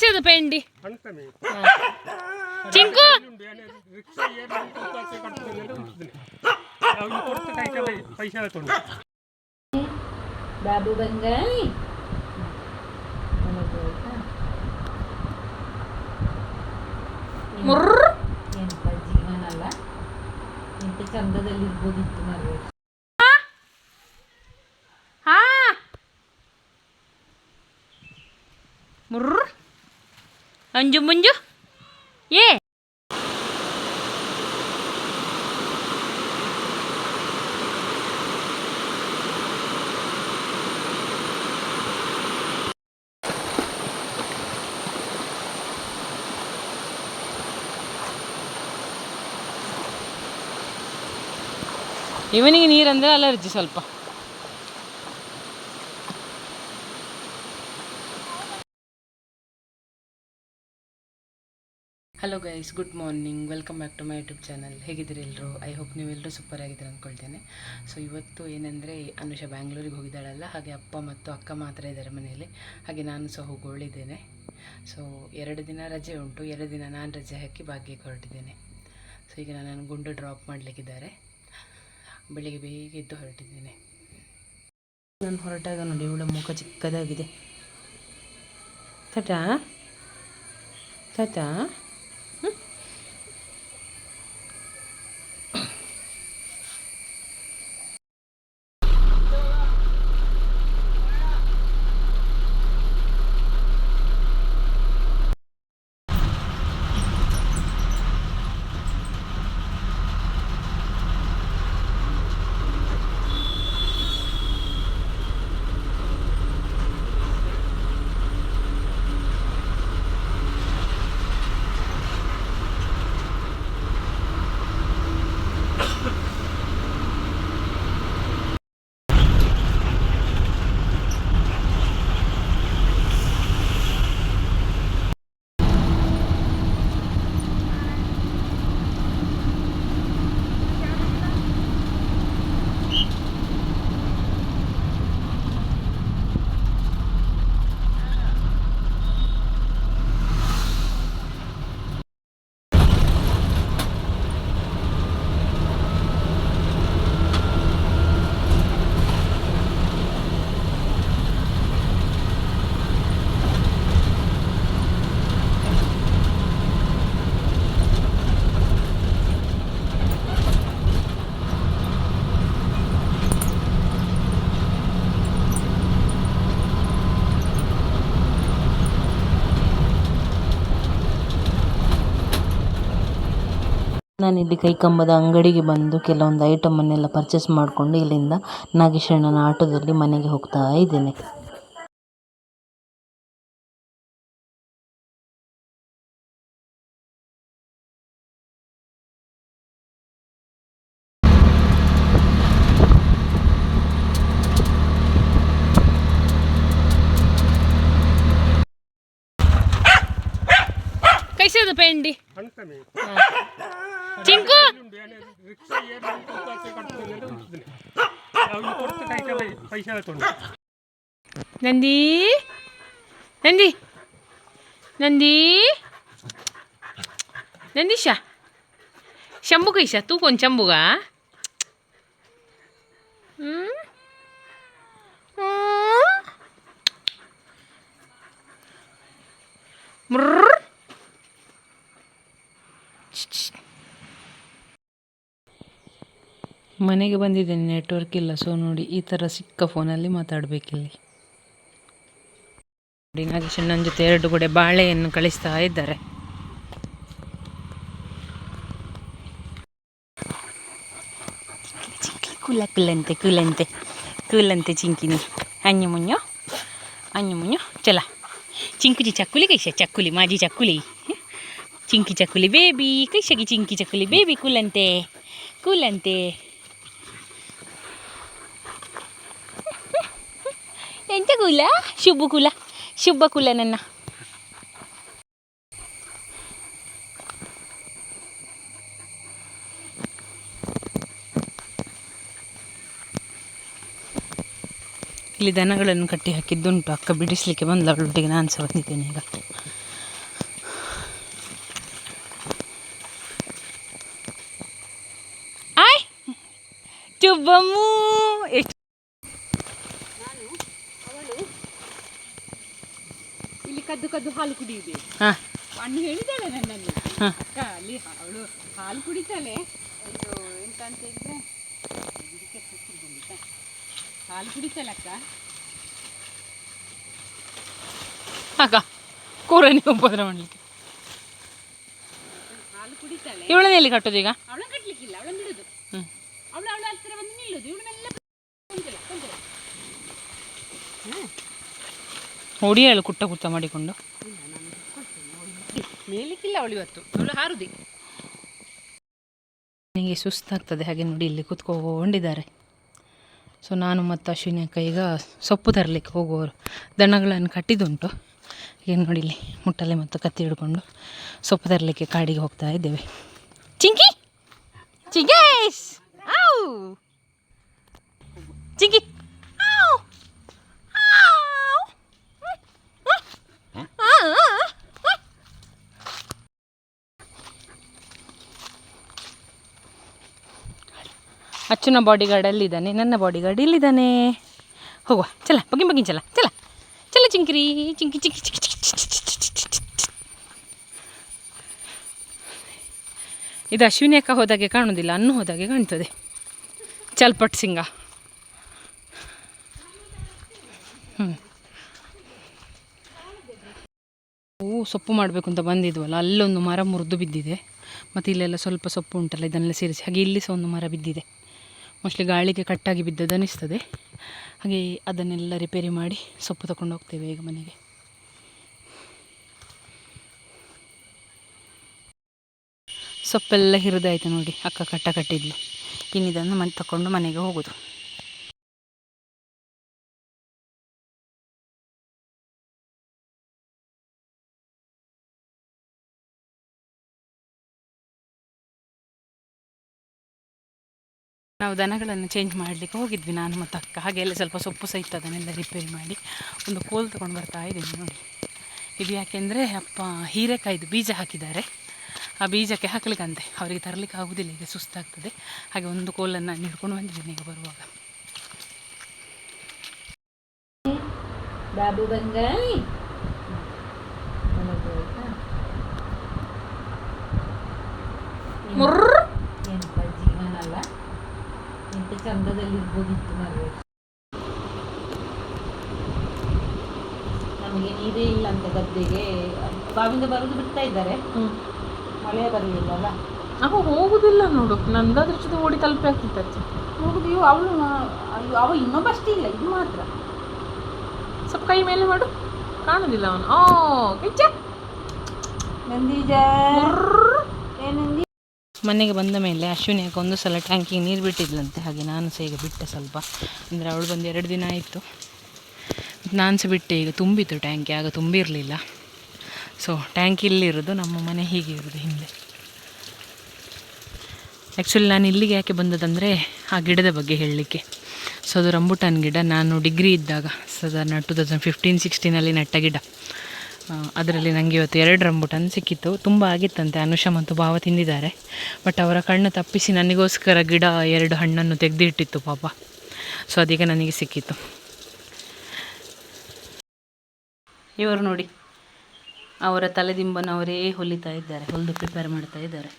ಕೈಸದು ಪೆಂಡಿ ಅಣ್ತಮಿ Chinku rickshaw ಏನು ಆಸೆ ಕಟ್ತೀನಿ ಅಂತ ಉಂಟಿದ್ದೀನಿ ಅವ್ನು ಕೊಡ್ತು ಕೈ ಕೈ ಪೈಸೆ ತೊಗೊಂಡು ಬಾಬು ಬಂಗಾಳಿ ಮುರ್ರ್ ಎಂತ ಜೀವನ ಅಲ್ಲ ಎಂತ ಚಂದದಲ್ಲಿ ಇರ್ಬೋದಿತ್ತು ಮರವೆ ಹಾ ಮುರ್ರ್ ಅಂಜು ಮುಂಜು ಏ ಇವನಿಗೆ ನೀರಂದ್ರೆ ಅಲರ್ಜಿ ಸ್ವಲ್ಪ hello guys good morning welcome back to my YouTube channel ಹೇಗಿದ್ದೀರಿ ಎಲ್ಲರೂ ಐ ಹೋಪ್ ನೀವೆಲ್ಲರೂ ಸೂಪರ್ ಆಗಿದ್ದೀರ ಅಂದ್ಕೊಳ್ತೇನೆ ಸೊ ಇವತ್ತು ಏನಂದರೆ, ಅನುಷ ಬ್ಯಾಂಗ್ಳೂರಿಗೆ ಹೋಗಿದ್ದಾಳಲ್ಲ, ಹಾಗೆ ಅಪ್ಪ ಮತ್ತು ಅಕ್ಕ ಮಾತ್ರ ಇದ್ದಾರೆ ಮನೆಯಲ್ಲಿ. ಹಾಗೆ ನಾನು ಸಹ ಹೋಗೋಳಿದ್ದೇನೆ. ಸೊ ಎರಡು ದಿನ ರಜೆ ಉಂಟು. ಎರಡು ದಿನ ನಾನು ರಜೆ ಹಾಕಿ ಭಾಗ್ಯಕ್ಕೆ ಹೊರಟಿದ್ದೇನೆ. ಸೊ ಈಗ ನಾನು ಗುಂಡು ಡ್ರಾಪ್ ಮಾಡಲಿಕ್ಕಿದ್ದಾರೆ. ಬೆಳಿಗ್ಗೆ ಬೇಗ ಎದ್ದು ಹೊರಟಿದ್ದೇನೆ. ನಾನು ಹೊರಟಾಗ ನೋಡಿ, ಇವಳ ಮುಖ ಚಿಕ್ಕದಾಗಿದೆ. ಟಾಟಾ ಟಾಟಾ ನಾನಿಲ್ಲಿ ಕೈಕಂಬದ ಅಂಗಡಿಗೆ ಬಂದು ಕೆಲವೊಂದು ಐಟಮನ್ನೆಲ್ಲ ಪರ್ಚೇಸ್ ಮಾಡಿಕೊಂಡು ಇಲ್ಲಿಂದ ನಾಗೇಶಣ್ಣನ ಆಟೋದಲ್ಲಿ ಮನೆಗೆ ಹೋಗ್ತಾ ಇದ್ದೇನೆ. ಕೈಸದ ಪೆಂಡಿ ಚಿಂಕು ರಿಕ್ಷಾ ಏನು ಆಸೆ ಕಟ್ತೀನಿ ಅಂತ ಉಂಟಿದ್ದೀನಿ ಅವ್ನು ಕೊಡ್ತು ಕೈ ಕೈ ಪೈಸೆ ತೊಗೊಂಡು ನಂದಿ ನಂದಿ ನಂದಿ ನಂದೀಶ ಶಂಭು ಕೈಶ ತೂ ಕೊಂಚ ಶಂಭುಗ ಹ್ಮ್ ಹ್ಮ್. ಮ್ರರ್. ಮನೆಗೆ ಬಂದಿದ್ದೀನಿ ನೆಟ್ವರ್ಕ್ ಇಲ್ಲ. ಸೊ ನೋಡಿ, ಈ ಥರ ಸಿಕ್ಕ ಫೋನಲ್ಲಿ ಮಾತಾಡಬೇಕಿಲ್ಲಿ. ನೋಡಿ, ನಾಗೇಶ್ ನನ್ನ ಜೊತೆ ಎರಡು ಕೂಡ ಬಾಳೆಯನ್ನು ಕಳಿಸ್ತಾ ಇದ್ದಾರೆ. ಕುಲ ಕುಲಂತೆ ಕುಲಂತೆ ಕುಲ್ಲಂತೆ ಚಿಂಕಿನಿ ಅನ್ಯ ಮುನ್ಯೋ ಅನ್ಯ ಮುನ್ಯೋ ಚಲ. ಚಿಂಕುಜಿ ಚಕ್ಕುಲಿ ಕೈಶ ಚಕ್ಕುಲಿ, ಮಾಜಿ ಚಕ್ಕುಲಿ. ಚಿಂಕಿ ಚಕ್ಕುಲಿ ಬೇಬಿ ಕೈಶಗಿ ಚಿಂಕಿ ಚಕ್ಕುಲಿ ಬೇಬಿ ಕುಲ್ಲಂತೆ ಕೂಲಂತೆ. ಎಂತ ಕುಲ? ಶುಭ ಕುಲ. ಶುಭ ಕುಲ ನನ್ನ. ಇಲ್ಲಿ ದನಗಳನ್ನು ಕಟ್ಟಿ ಹಾಕಿದ್ದುಂಟು. ಅಕ್ಕ ಬಿಡಿಸಲಿಕ್ಕೆ ಬಂದ ಅವಳೊಟ್ಟಿಗೆ ನಾನು ಸಹ ಬಂದಿದ್ದೇನೆ ಈಗ. ಆಯ್! ಚುಬ್ಬಮ್ಮು ಎಷ್ಟು ಕದ್ದು ಕದ್ದು ಹಾಲು ಕುಡಿಯುವುದು. ಹಾಂ. ಅಣ್ಣ ಹೇಳಿದ್ದಾಳೆ ನನ್ನಲ್ಲಿ ಹಾ. ಅಕ್ಕ ಅಲ್ಲಿ ಅವಳು ಹಾಲು ಕುಡಿತಾಳೆ. ಇದು ಎಂತ ಅಂತ ಹೇಳಿದ್ರೆ ಇದಕ್ಕೆ ಹೆಸ್ರು ಬಂದಿತ್ತಾ? ಹಾಲು ಕುಡಿತಾಳೆ ಅಕ್ಕ. ಆಗ ಕೂರನಿ ಉಪದ್ರ ಮಾಡಲಿಕ್ಕೆ. ಹಾಲು ಕುಡಿತಾಳೆ. ಇವಳನ್ನ ಎಲ್ಲಿ ಕಟ್ಟೋದು ಈಗ? ಅವಳ ಕಟ್ಲಿಕ್ಕಿಲ್ಲ ಅವಳನ್ನ ಬಿಡುದು ಹ್ಮ್. ಅವಳು ಅವಳ ಹತ್ತಿರ ಬಂದು ನಿಲ್ಲುದು. ಇವಳು ಹೊಡಿ ಹೇಳು ಕುಟ್ಟ ಕುಟ್ಟ ಮಾಡಿಕೊಂಡು. ಮೇಲಿಕ್ಕಿಲ್ಲ ಅವಳು ಇವತ್ತು. ಅವಳು ಹಾರುದಿ. ನನಗೆ ಸುಸ್ತಾಗ್ತದೆ ಹಾಗೆ ನೋಡಿ ಇಲ್ಲಿ ಕೂತ್ಕೊಂಡಿದ್ದಾರೆ. ಸೊ ನಾನು ಮತ್ತು ಅಶ್ವಿನಿ ಅಕ್ಕ ಈಗ ಸೊಪ್ಪು ತರಲಿಕ್ಕೆ ಹೋಗುವವರು ದನಗಳನ್ನು ಕಟ್ಟಿದುಂಟು ಈಗ ನೋಡಿ ಇಲ್ಲಿ ಮುಟ್ಟಲೆ ಮತ್ತು ಕತ್ತಿ ಹಿಡ್ಕೊಂಡು ಸೊಪ್ಪು ತರಲಿಕ್ಕೆ ಕಾಡಿಗೆ ಹೋಗ್ತಾ ಇದ್ದೇವೆ. ಚಿಂಕಿ! ಚಿಂಗೇಶ್ ಅಚ್ಚುನ ಬಾಡಿಗಾರ್ಡ್ ಅಲ್ಲಿದ್ದಾನೆ ನನ್ನ ಬಾಡಿಗಾರ್ಡ್ ಇಲ್ಲಿದ್ದಾನೆ ಹೋಗುವ ಚಲ ಬಗ್ಗಿ ಬಗ್ಗಿ ಚಲ ಚಲ ಚಲ ಚಿಂಕಿರಿ ಚಿಂಕಿ ಚಿಂಕಿ ಚಿಕ್ಕಿ ಚಿಕ್ಕಿ ಇದು ಅಶ್ವಿನಿ ಅಕ್ಕ ಹೋದಾಗೆ ಕಾಣೋದಿಲ್ಲ ಅನ್ನು ಹೋದಾಗೆ ಕಾಣ್ತದೆ ಚಲ್ಪಟ್ ಸಿಂಗ ಹ್ಞೂ ಓ ಸೊಪ್ಪು ಮಾಡಬೇಕು ಅಂತ ಬಂದಿದ್ವಲ್ಲ ಅಲ್ಲೊಂದು ಮರ ಮುರಿದು ಬಿದ್ದಿದೆ ಮತ್ತು ಇಲ್ಲೆಲ್ಲ ಸ್ವಲ್ಪ ಸೊಪ್ಪು ಉಂಟಲ್ಲ ಇದನ್ನೆಲ್ಲ ಸೇರಿಸಿ ಹಾಗೆ ಇಲ್ಲಿ ಸಹ ಒಂದು ಮರ ಬಿದ್ದಿದೆ ಮೋಸ್ಟ್ಲಿ ಗಾಳಿಗೆ ಕಟ್ಟಾಗಿ ಬಿದ್ದದ್ದು ಅನಿಸ್ತದೆ ಹಾಗೆ ಅದನ್ನೆಲ್ಲ ರಿಪೇರಿ ಮಾಡಿ ಸೊಪ್ಪು ತಗೊಂಡು ಹೋಗ್ತೇವೆ ಈಗ ಮನೆಗೆ. ಸೊಪ್ಪೆಲ್ಲ ಹಿರಿದಾಯ್ತು ನೋಡಿ, ಅಕ್ಕ ಕಟ್ಟ ಕಟ್ಟಿದ್ಲು. ಇನ್ನಿದನ್ನು ಮನೆ ತಗೊಂಡು ಮನೆಗೆ ಹೋಗೋದು. ನಾವು ದನಗಳನ್ನು ಚೇಂಜ್ ಮಾಡಲಿಕ್ಕೆ ಹೋಗಿದ್ವಿ ನಾನು ಮತ್ತು ಅಕ್ಕ. ಹಾಗೆ ಎಲ್ಲ ಸ್ವಲ್ಪ ಸೊಪ್ಪು ಸಹಿತ ಅದನ್ನೆಲ್ಲ ರಿಪೇರಿ ಮಾಡಿ ಒಂದು ಕೋಲ್ ತೊಗೊಂಡು ಬರ್ತಾ ಇದ್ದೀನಿ ನೋಡಿ. ಇದು ಯಾಕೆಂದರೆ ಅಪ್ಪ ಹೀರೆಕಾಯ್ದು ಬೀಜ ಹಾಕಿದ್ದಾರೆ. ಆ ಬೀಜಕ್ಕೆ ಹಾಕ್ಲಿಕ್ಕಂತೆ. ಅವರಿಗೆ ತರಲಿಕ್ಕೆ ಆಗುವುದಿಲ್ಲ ಈಗ ಸುಸ್ತಾಗ್ತದೆ. ಹಾಗೆ ಒಂದು ಕೋಲನ್ನು ನಾನು ಹಿಡ್ಕೊಂಡು ಬಂದಿದ್ದೀನಿ ಈಗ ಬರುವಾಗ. ಬಾಬು ಬಂಗಾಯ್ ಜೀವನ ಅಲ್ಲ ಎಂತ ಚಂದದಲ್ಲಿ ಇರ್ಬೋದಿತ್ತು ಮದುವೆ ನಮಗೆ ನೀರೇ ಇಲ್ಲ ಅಂತ ಗದ್ದೆಗೆ. ಬಾವಿಂದ ಬರುದು ಬಿಡ್ತಾ ಇದ್ದಾರೆ. ಮಳೆ ಬರಲಿಲ್ಲ ಅಲ್ಲ ಅವ ಹೋಗುದಿಲ್ಲ ನೋಡು. ನಂದಾದ್ರ ಜೊತೆ ಓಡಿ ತಲುಪಿ ಆಗ್ತಿತ್ತು ಹೋಗುದು ಅವಳು ಅವ ಇನ್ನೊಬ್ಬ ಅಷ್ಟೇ ಇಲ್ಲ ಇದು ಮಾತ್ರ. ಸ್ವಲ್ಪ ಕೈ ಮೇಲೆ ಮಾಡು. ಕಾಣುದಿಲ್ಲ ಅವನು. ಓ ಕಿಚ್ಚ. ನಂದೀಜ. ಏನಂದಿ ಮನೆಗೆ ಬಂದ ಮೇಲೆ ಅಶ್ವಿನಿ ಅಕ್ಕ ಒಂದು ಸಲ ಟ್ಯಾಂಕಿಗೆ ನೀರು ಬಿಟ್ಟಿದ್ಲಂತೆ. ಹಾಗೆ ನಾನು ಸಹ ಈಗ ಬಿಟ್ಟೆ ಸ್ವಲ್ಪ. ಅಂದರೆ ಅವಳು ಬಂದು ಎರಡು ದಿನ ಆಯಿತು. ನಾನು ಸಹ ಬಿಟ್ಟೆ, ಈಗ ತುಂಬಿತ್ತು ಟ್ಯಾಂಕಿ, ಆಗ ತುಂಬಿರಲಿಲ್ಲ. ಸೊ ಟ್ಯಾಂಕ್ ಇಲ್ಲಿರೋದು ನಮ್ಮ ಮನೆ ಹೀಗೆ ಇರೋದು ಹಿಂದೆ. ಆ್ಯಕ್ಚುಲಿ ನಾನು ಇಲ್ಲಿಗೆ ಯಾಕೆ ಬಂದದಂದರೆ ಆ ಗಿಡದ ಬಗ್ಗೆ ಹೇಳಲಿಕ್ಕೆ. ಸೊ ಅದು ರಂಬುಟಾನ್ ಗಿಡ. ನಾನು ಡಿಗ್ರಿ ಇದ್ದಾಗ ಸಾಧಾರಣ ಟು ತೌಸಂಡ್ ಫಿಫ್ಟೀನ್ ಸಿಕ್ಸ್ಟೀನಲ್ಲಿ ನೆಟ್ಟ ಗಿಡ. ಅದರಲ್ಲಿ ನನಗೆ ಇವತ್ತು ಎರಡು ರಂಬುಟನ್ ಸಿಕ್ಕಿತ್ತು. ತುಂಬ ಆಗಿತ್ತಂತೆ. ಅನುಷ ಮತ್ತು ಭಾವ ತಿಂದಿದ್ದಾರೆ. ಬಟ್ ಅವರ ಕಣ್ಣು ತಪ್ಪಿಸಿ ನನಗೋಸ್ಕರ ಗಿಡ ಎರಡು ಹಣ್ಣನ್ನು ತೆಗೆದಿಟ್ಟಿತ್ತು ಪಾಪ. ಸೊ ಅದೀಗ ನನಗೆ ಸಿಕ್ಕಿತ್ತು. ಇವರು ನೋಡಿ. ಅವರ ತಲೆದಿಂಬನ್ನು ಅವರೇ ಹೊಲಿತಾ ಇದ್ದಾರೆ. ಹೊಲಿದು ಪ್ರಿಪೇರ್ ಮಾಡ್ತಾ ಇದ್ದಾರೆ.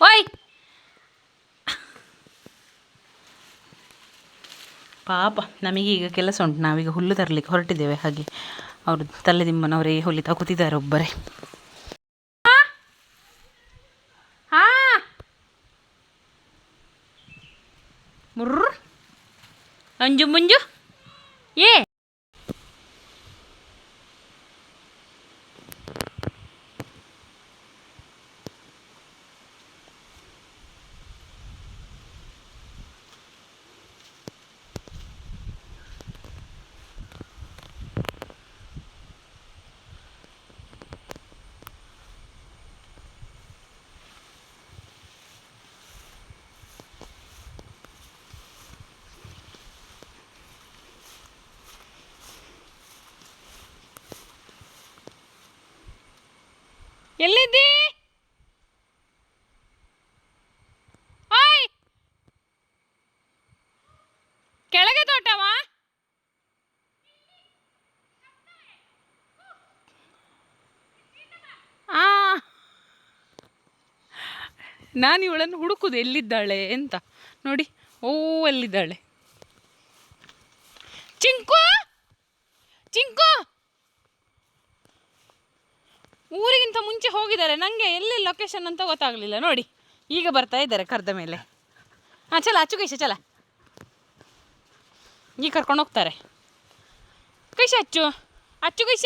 ಓಯ್! ಪಾಪ ಈಗ ಕೆಲಸ ಉಂಟು. ನಾವೀಗ ಹುಲ್ಲು ತರಲಿಕ್ಕೆ ಹೊರಟಿದ್ದೇವೆ. ಹಾಗೆ ಅವರು ದಿಮ್ಮನವರೇ ಹೊಲಿತಾ ಕೂತಿದ್ದಾರೆ ಒಬ್ಬರೇ. ಮುರ್ರು. ಅಂಜು ಮುಂಜು. ಏ? ಎಲ್ಲಿದ್ದಿ? ಹಾಯ್ ಕೆಳಗೆ ತೋಟವ? ಆ. ನಾನು ಇವಳನ್ನು ಹುಡುಕುದು ಎಲ್ಲಿದ್ದಾಳೆ ಎಂತ ನೋಡಿ, ಓ, ಎಲ್ಲಿದ್ದಾಳೆ. ಚಿಂಕು! ಚಿಂಕು! ಊರಿಗಿಂತ ಮುಂಚೆ ಹೋಗಿದ್ದಾರೆ. ನನಗೆ ಎಲ್ಲಿ ಲೊಕೇಶನ್ ಅಂತ ಗೊತ್ತಾಗಲಿಲ್ಲ. ನೋಡಿ, ಈಗ ಬರ್ತಾ ಇದ್ದಾರೆ ಕರ್ದ ಮೇಲೆ. ಹಾಂ, ಚಲ ಅಚ್ಚು ಕೈಶ ಚಲ. ಈಗ ಕರ್ಕೊಂಡು ಹೋಗ್ತಾರೆ. ಕೈಶ ಅಚ್ಚು. ಅಚ್ಚು ಕೈಶ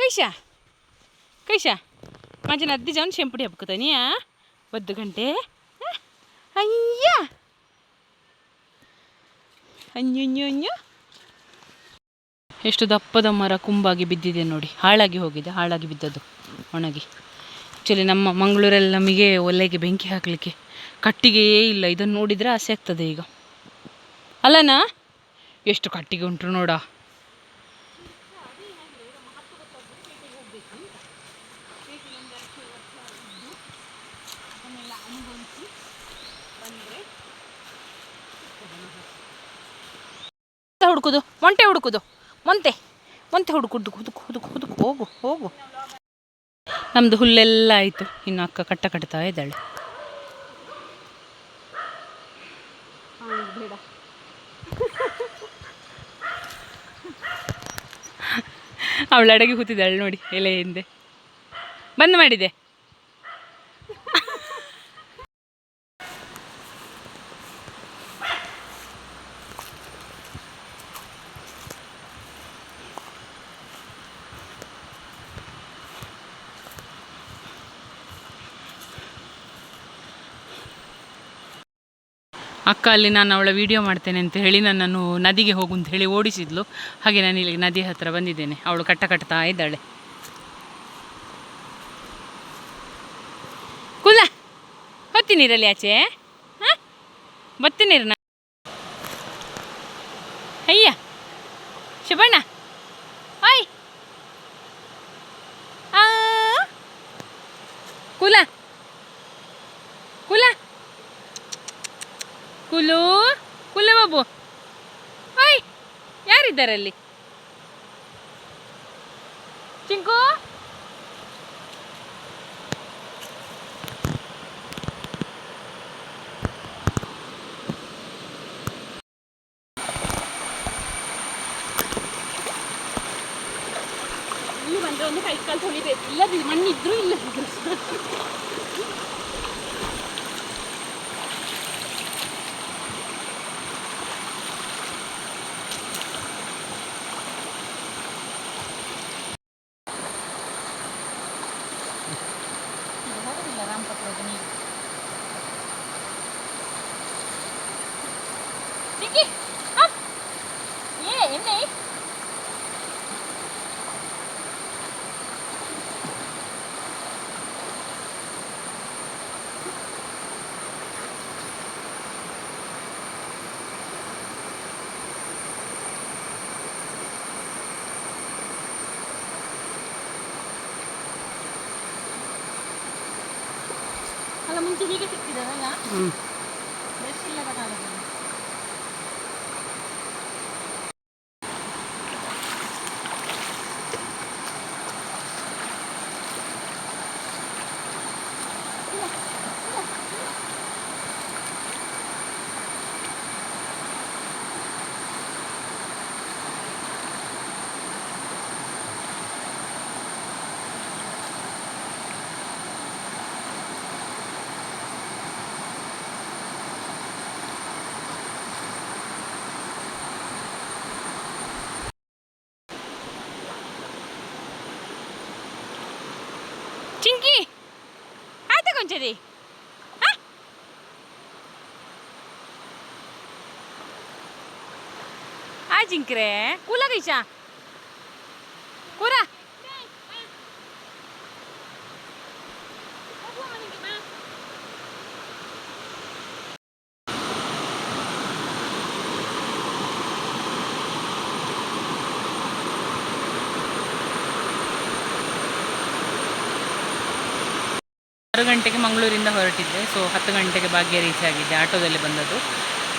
ಕೈಶ ಕೈಶ ಮಾಜಿನ ಅದ್ದಿ ಜನ ಶೆಂಪುಡಿ ಹಬ್ಕೋತಾನಿಯ ಒದ್ದು ಗಂಟೆ. ಅಯ್ಯ, ಅಯ್ಯೋ ಅಯ್ಯೋ. ಎಷ್ಟು ದಪ್ಪದ ಮರ ಕುಂಬಾಗಿ ಬಿದ್ದಿದೆ ನೋಡಿ. ಹಾಳಾಗಿ ಹೋಗಿದೆ, ಹಾಳಾಗಿ ಬಿದ್ದದ್ದು. ಒಣಗಿ. ಆ್ಯಕ್ಚುಲಿ ನಮ್ಮ ಮಂಗಳೂರಲ್ಲಿ ನಮಗೆ ಒಲೆಗೆ ಬೆಂಕಿ ಹಾಕಲಿಕ್ಕೆ ಕಟ್ಟಿಗೆಯೇ ಇಲ್ಲ. ಇದನ್ನು ನೋಡಿದರೆ ಆಸೆ ಆಗ್ತದೆ ಈಗ. ಅಲ್ಲನಾ? ಎಷ್ಟು ಕಟ್ಟಿಗೆ ಉಂಟು ನೋಡ. ಹುಡುಕುದು, ಒಂಟೆ ಹುಡುಕುದು. ಮೊಂತೆ ಮಂತೆ ಹುಡುಕು ಹುಡುಕು ಹುಡುಕು ಹುಡುಕು ಹೋಗು ಹೋಗು. ನಮ್ಮದು ಹುಲ್ಲೆಲ್ಲ ಆಯಿತು. ಇನ್ನು ಅಕ್ಕ ಕಟ್ಟ ಕಟ್ತಾ ಇದ್ದಾಳೆ. ಅವಳು ಅಡಗಿ ಕೂತಿದ್ದಾಳೆ ನೋಡಿ, ಎಲೆ ಹಿಂದೆ. ಬಂದ್ ಮಾಡಿದೆ. ಅಕ್ಕ ಅಲ್ಲಿ ನಾನು ಅವಳ ವಿಡಿಯೋ ಮಾಡ್ತೇನೆ ಅಂತ ಹೇಳಿ ನನ್ನನ್ನು ನದಿಗೆ ಹೋಗು ಅಂತ ಹೇಳಿ ಓಡಿಸಿದ್ಲು. ಹಾಗೆ ನಾನು ಇಲ್ಲಿ ನದಿ ಹತ್ತಿರ ಬಂದಿದ್ದೇನೆ. ಅವಳು ಕಟ್ಟ ಕಟ್ತಾ ಇದ್ದಾಳೆ. ಕುಲ್ಲ ಹೊತ್ತಿ ನೀರಲ್ಲಿ ಆಚೆ, ಹಾಂ? ಬತ್ತಿ ನೀರನ್ನ ಅಯ್ಯ ಶಿವಣ್ಣ ಆಯ್ ಆ ಕುಲ ಕುಲ ಕುಲು ಕುಲ ಬಾಬು ಹಾಯ್ ಯಾರಿದ್ದಾರೆ ಅಲ್ಲಿ ಚಿಂಕು? ಇಲ್ಲಿ ಬಂದರೆ ಒಂದು ಕೈ ಕಾಲು ತೊಳಿಬೇಕು. ಇಲ್ಲದಿಲ್ಲ ಮಣ್ಣಿದ್ರು ಇಲ್ಲದಿದ್ರು ಚಿಂಕಿ ಅಪ್. ಏ ಎಣ್ಣೆ ಅಲ್ಲ ಮುಂಚೆ ಹೀಗೆ ಸಿಕ್ತಿದ್ದಲ್ಲ ಬ್ರಷ್ ಇಲ್ಲದ ಕಾಲದಲ್ಲಿ ಚಿಂಕಿ ಆಯ್ತಾ ಕೊಂಚದಿ ಜಿಂಕ್ರೆ? ಕೂಲ ಕೈಸ ಕೂರ. ಆರು ಗಂಟೆಗೆ ಮಂಗಳೂರಿಂದ ಹೊರಟಿದ್ದೆ, ಸೊ ಹತ್ತು ಗಂಟೆಗೆ ಭಾಗ್ಯ ರೀಚ್ ಆಗಿದ್ದೆ, ಆಟೋದಲ್ಲಿ ಬಂದದ್ದು.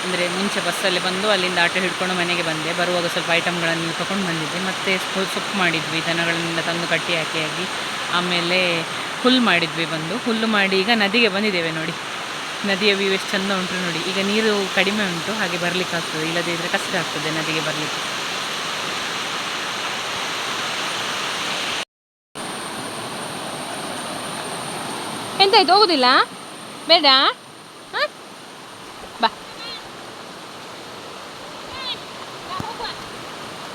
ಅಂದರೆ ಮುಂಚೆ ಬಸ್ಸಲ್ಲಿ ಬಂದು ಅಲ್ಲಿಂದ ಆಟೋ ಹಿಡ್ಕೊಂಡು ಮನೆಗೆ ಬಂದೆ. ಬರುವಾಗ ಸ್ವಲ್ಪ ಐಟಮ್ಗಳನ್ನು ತಗೊಂಡು ಬಂದಿದ್ದೆ. ಮತ್ತು ಸ್ಪೊ- ಸೊಪ್ಪು ಮಾಡಿದ್ವಿ ದನಗಳನ್ನೆಲ್ಲ ತಂದು ಕಟ್ಟಿ ಹಾಕಿ ಆಗಿ ಆಮೇಲೆ ಹುಲ್ಲು ಮಾಡಿದ್ವಿ ಬಂದು. ಹುಲ್ಲು ಮಾಡಿ ಈಗ ನದಿಗೆ ಬಂದಿದ್ದೇವೆ ನೋಡಿ. ನದಿಯ ವ್ಯೂ ಎಷ್ಟು ಚಂದ ಉಂಟು ನೋಡಿ. ಈಗ ನೀರು ಕಡಿಮೆ ಉಂಟು, ಹಾಗೆ ಬರಲಿಕ್ಕೆ ಆಗ್ತದೆ. ಇಲ್ಲದೇ ಇದ್ರೆ ಕಷ್ಟ ಆಗ್ತದೆ ನದಿಗೆ ಬರಲಿಕ್ಕೆ. ಎಂತಾಯ್ತು ಹೋಗುದಿಲ್ಲ? ಬೇಡ ಹಾಂ ಬಾ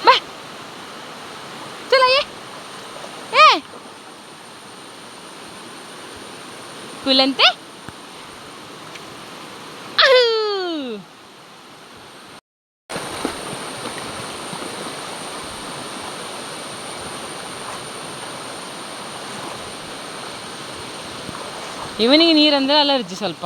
ಬಾ ಚಲ ಏ ಏ ಕುಲಂತೆ ಅಂತೆ ಇವನಿಗೆ ನೀರಂದ್ರೆ ಅಲರ್ಜಿ ಸ್ವಲ್ಪ.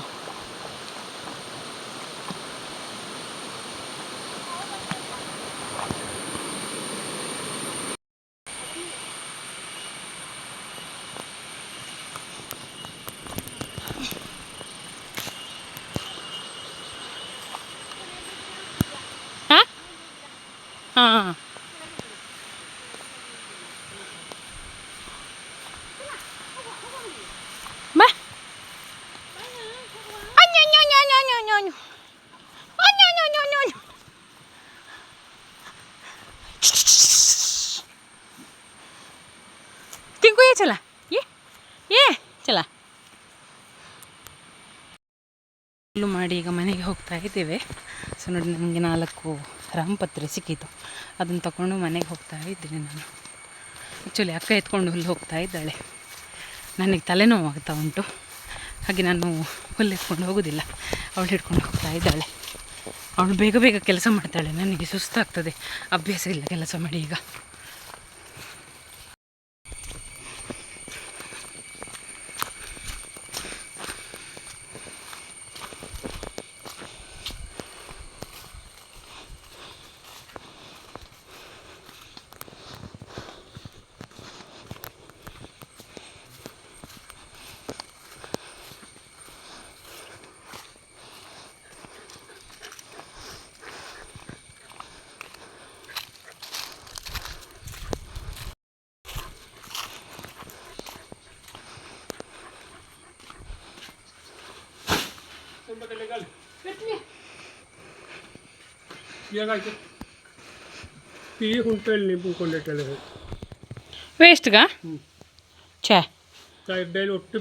ಹಾಂ ಬಾ ಅನ್ಯನ್ಯನ್ಯನ್ಯನ್ಯನ್ಯನ್ಯ. ಅನ್ಯನ್ಯನ್ಯನ್ಯನ್ಯ. ಟಿಂಕು ಏ ಚಲ ಏ ಏ ಚಲ ಹುಲ್ಲು ಮಾಡಿ ಈಗ ಮನೆಗೆ ಹೋಗ್ತಾ ಇದ್ದೇವೆ ಸೊ ನೋಡಿ ನನಗೆ ನಾಲ್ಕು ರಾಮಪತ್ರೆ ಸಿಕ್ಕಿತು. ಅದನ್ನು ತಗೊಂಡು ಮನೆಗೆ ಹೋಗ್ತಾ ಇದ್ದೀನಿ ನಾನು. ಆ್ಯಕ್ಚುಲಿ ಅಕ್ಕ ಎತ್ಕೊಂಡು ಹುಲ್ಲು ಹೋಗ್ತಾ ಇದ್ದಾಳೆ. ನನಗೆ ತಲೆನೋವು ಆಗ್ತಾ ಉಂಟು. ಹಾಗೆ ನಾನು ಹುಲ್ಲು ಎತ್ಕೊಂಡು ಹೋಗೋದಿಲ್ಲ. ಅವಳು ಹಿಡ್ಕೊಂಡು ಹೋಗ್ತಾ ಇದ್ದಾಳೆ. ಅವಳು ಬೇಗ ಬೇಗ ಕೆಲಸ ಮಾಡ್ತಾಳೆ. ನನಗೆ ಸುಸ್ತಾಗ್ತದೆ. ಅಭ್ಯಾಸ ಇಲ್ಲ ಕೆಲಸ ಮಾಡಿ ಈಗ. ಹೇಗಾಯ್ತು ಈ ಹುಂಟಲ್ಲಿ ನಿಂಬು ಕೊಂಡಿಟ್ಟಲ್ಲ ವೇಸ್ಟ್ಗಾ ಛೇ. ಡೈಲಿ ಒಟ್ಟು